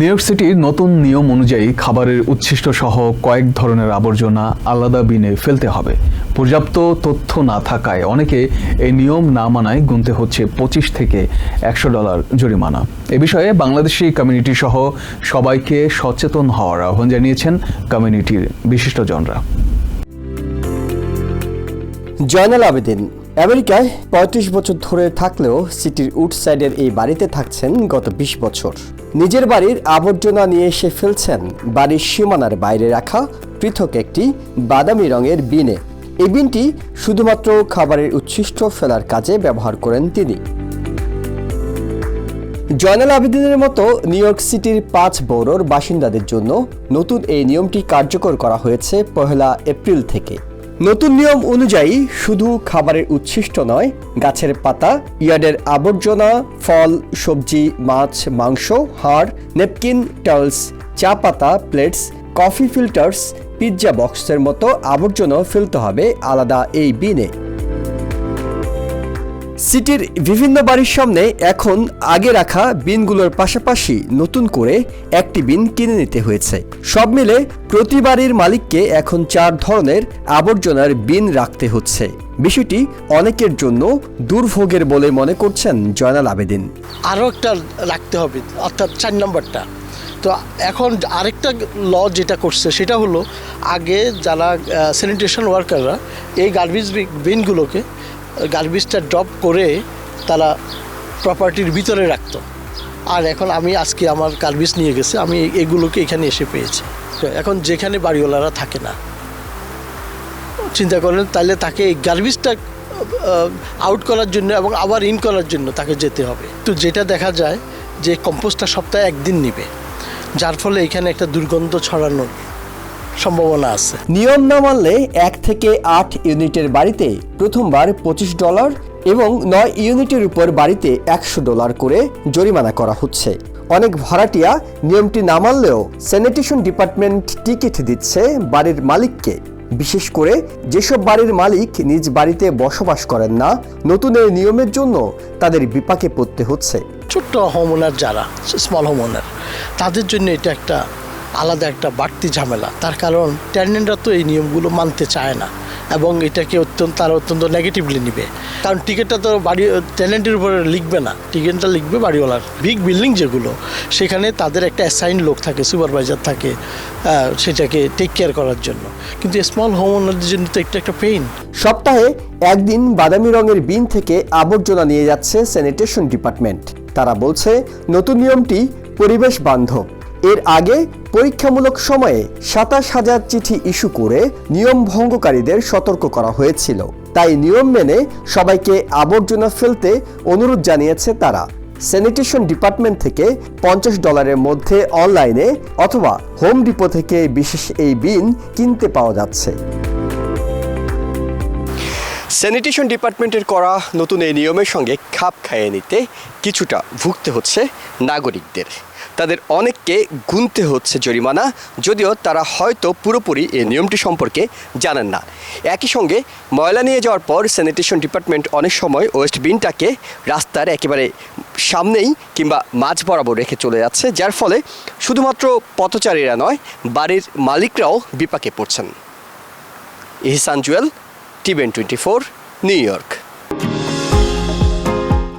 New York সিটির নতুন নিয়ম অনুযায়ী খাবারের উচ্ছিষ্ট সহ কয়েক ধরনের আবর্জনা আলাদা বিনে ফেলতে হবে। পর্যাপ্ত তথ্য না থাকায় অনেকে এই নিয়ম না মানায় গুনতে হচ্ছে পঁচিশ থেকে একশো ডলার জরিমানা। এ বিষয়ে বাংলাদেশি কমিউনিটি সহ সবাইকে সচেতন হওয়ার আহ্বান জানিয়েছেন কমিউনিটির বিশিষ্টজনরা। জয়নাল আবেদিন আমেরিকায় পঁয়ত্রিশ বছর ধরে থাকলেও সিটির উডসাইডের এই বাড়িতে থাকছেন গত বিশ বছর। নিজের বাড়ির আবর্জনা নিয়ে এসে ফেলছেন বাড়ির সীমানার বাইরে রাখা পৃথক একটি বাদামি রঙের বিনে। এই বিনটি শুধুমাত্র খাবারের উচ্ছিষ্ট ফেলার কাজে ব্যবহার করেন তিনি। জয়নাল আবেদিনের মতো নিউ ইয়র্ক সিটির পাঁচ বৌরর বাসিন্দাদের জন্য নতুন এই নিয়মটি কার্যকর করা হয়েছে পহেলা এপ্রিল থেকে। নতুন নিয়ম অনুযায়ী শুধু খাবারের উচ্ছিষ্ট নয়, গাছের পাতা, ইয়ার্ডের আবর্জনা, ফল, সবজি, মাছ, মাংস, হাড়, নেপকিন, টার্লস, চা পাতা, প্লেটস, কফি ফিল্টার্স, পিৎজা বক্সের মতো আবর্জনা ফেলতে হবে আলাদা এই বিনে। সিটির বিভিন্ন বাড়ির সামনে এখন আগে রাখা বিনগুলোর পাশাপাশি নতুন করে একটি বিন কিনে নিতে হয়েছে। সব মিলে প্রতি বাড়ির মালিককে এখন চার ধরনের আবর্জনার বিন রাখতে হচ্ছে। বিষয়টি অনেকের জন্য দুর্ভোগের বলে মনে করছেন জয়নাল আবেদিন। আরও একটা রাখতে হবে, অর্থাৎ চার নম্বরটা। তো এখন আরেকটা ল যেটা করছে, সেটা হলো আগে যারা স্যানিটেশন ওয়ার্কাররা এই গার্বেজ বিনগুলোকে গার্বেজটা ড্রপ করে তারা প্রপার্টির ভিতরে রাখতো। আর এখন আমি আজকে আমার গার্বেজ নিয়ে গেছে, আমি এগুলোকে এখানে এসে পেয়েছি। এখন যেখানে বাড়িওয়ালারা থাকে না। চিন্তা করেন, তাহলে তাকে এই গার্বেজটা আউট করার জন্য এবং আবার ইন করার জন্য তাকে যেতে হবে। তো যেটা দেখা যায় যে কম্পোস্টটা সপ্তাহে একদিন নিবে। যার ফলে এখানে একটা দুর্গন্ধ ছড়ানোর সম্ভাবনা আছে। নিয়ম না মানলে এক থেকে আট ইউনিটের বাড়িতে প্রথমবার পঁচিশ ডলার এবং নয় ইউনিটের উপর বাড়িতে একশো ডলার করে জরিমানা করা হচ্ছে। অনেক ভাড়াটিয়া নিয়মটি না মানলেও স্যানিটেশন ডিপার্টমেন্ট টিকিট দিচ্ছে বাড়ির মালিককে। বিশেষ করে যেসব বাড়ির মালিক নিজ বাড়িতে বসবাস করেন না, নতুন এই নিয়মের জন্য তাদের বিপাকে পড়তে হচ্ছে। ছোট্ট হোমওনার যারা স্মল হোমওনার তাদের জন্য এটা একটা আলাদা একটা বাড়তি ঝামেলা। তার কারণ ট্যান্ডেন্টরা তো এই নিয়মগুলো মানতে চায় না এবং এটাকে অত্যন্ত, তারা অত্যন্ত নেগেটিভলি নিবে। কারণ টিকিটটা তো বাড়ি ট্যালেন্টের উপরে লিখবে না। টিকিটটা লিখবে বাড়িওয়ালার। বিগ বিল্ডিং যেগুলো, সেখানে তাদের একটা অ্যাসাইন লোক থাকে সুপারভাইজার থাকে সেটাকে টেক কেয়ার করার জন্য। কিন্তু স্মল হোম ওনারদের জন্য তো একটা একটা পেইন সপ্তাহে একদিন বাদামি রঙের বিন থেকে আবর্জনা নিয়ে যাচ্ছে স্যানিটেশন ডিপার্টমেন্ট তারা বলছে, নতুন নিয়মটি পরিবেশ বান্ধব। এর আগে পরীক্ষামূলক সময়ে সাতাশ হাজার চিঠি ইস্যু করে নিয়ম ভঙ্গকারীদের সতর্ক করা হয়েছিল। তাই নিয়ম মেনে সবাইকে আবর্জনা ফেলতে অনুরোধ জানিয়েছে তারা। স্যানিটেশন ডিপার্টমেন্ট থেকে পঞ্চাশ ডলারের মধ্যে অনলাইনে অথবা হোম ডিপো থেকে বিশেষ এই বিন কিনতে পাওয়া যাচ্ছে। স্যানিটেশন ডিপার্টমেন্টের করা নতুন এই নিয়মের সঙ্গে খাপ খাইয়ে নিতে কিছুটা ভুগতে হচ্ছে নাগরিকদের। তাদের অনেককে গুনতে হচ্ছে জরিমানা, যদিও তারা হয়তো পুরোপুরি এই নিয়মটি সম্পর্কে জানেন না। একই সঙ্গে ময়লা নিয়ে যাওয়ার পর স্যানিটেশন ডিপার্টমেন্ট অনেক সময় ওয়েস্ট বিনটাকে রাস্তার একেবারে সামনেই কিংবা মাঝ বরাবর রেখে চলে যাচ্ছে, যার ফলে শুধুমাত্র পথচারীরা নয়, বাড়ির মালিকরাও বিপাকে পড়ছেন। Ihsan Jewel TVN twenty four, New York.